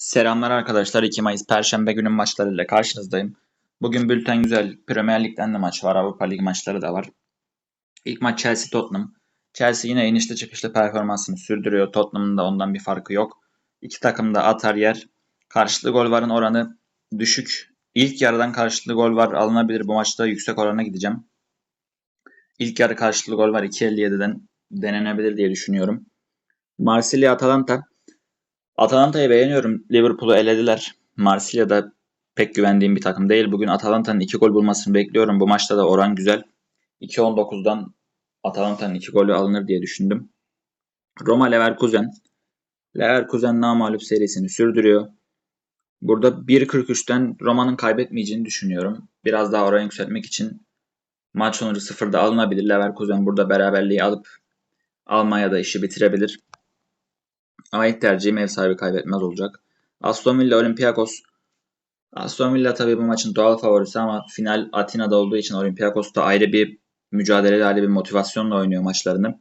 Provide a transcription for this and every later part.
Selamlar arkadaşlar. 2 Mayıs Perşembe günün maçlarıyla karşınızdayım. Bugün bülten güzel. Premier Lig'den de maç var. Avrupa Ligi maçları da var. İlk maç Chelsea Tottenham. Chelsea yine inişli çıkışlı performansını sürdürüyor. Tottenham'ın da ondan bir farkı yok. İki takım da atar yer. Karşılıklı gol varın oranı düşük. İlk yarıdan karşılıklı gol var alınabilir. Bu maçta yüksek orana gideceğim. İlk yarı karşılıklı gol var 2.57'den denenebilir diye düşünüyorum. Marsilya Atalanta. Atalanta'yı beğeniyorum. Liverpool'u elediler. Marsilya da pek güvendiğim bir takım değil. Bugün Atalanta'nın 2 gol bulmasını bekliyorum. Bu maçta da oran güzel. 2.19'dan Atalanta'nın 2 golü alınır diye düşündüm. Roma Leverkusen. Leverkusen namağlup serisini sürdürüyor. Burada 1.43'ten Roma'nın kaybetmeyeceğini düşünüyorum. Biraz daha oran yükseltmek için maç sonucu sıfırda alınabilir. Leverkusen burada beraberliği alıp Almanya'da işi bitirebilir. Ama ilk tercihim ev sahibi kaybetmez olacak. Aston Villa Olympiakos. Aston Villa tabii bu maçın doğal favorisi ama final Atina'da olduğu için Olympiakos da ayrı bir mücadelede ayrı bir motivasyonla oynuyor maçlarını.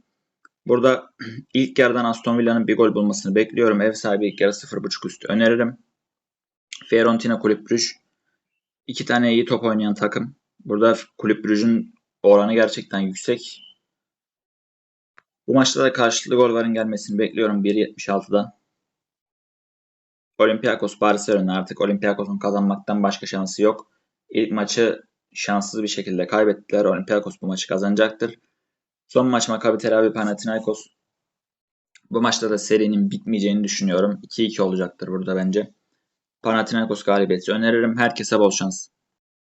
Burada ilk yarıdan Aston Villa'nın bir gol bulmasını bekliyorum. Ev sahibi ilk yarı 0.5 üstü öneririm. Fiorentina Kulüp Brüj. İki tane iyi top oynayan takım. Burada Kulüp Brüj'ün oranı gerçekten yüksek. Bu maçta da karşılıklı gol varın gelmesini bekliyorum 1.76'dan. Olympiakos Barcelona artık Olympiakos'un kazanmaktan başka şansı yok. İlk maçı şanssız bir şekilde kaybettiler. Olympiakos bu maçı kazanacaktır. Son maç Maccabi Tel Aviv Panathinaikos. Bu maçta da serinin bitmeyeceğini düşünüyorum. 2-2 olacaktır burada bence. Panathinaikos galibiyeti öneririm. Herkese bol şans.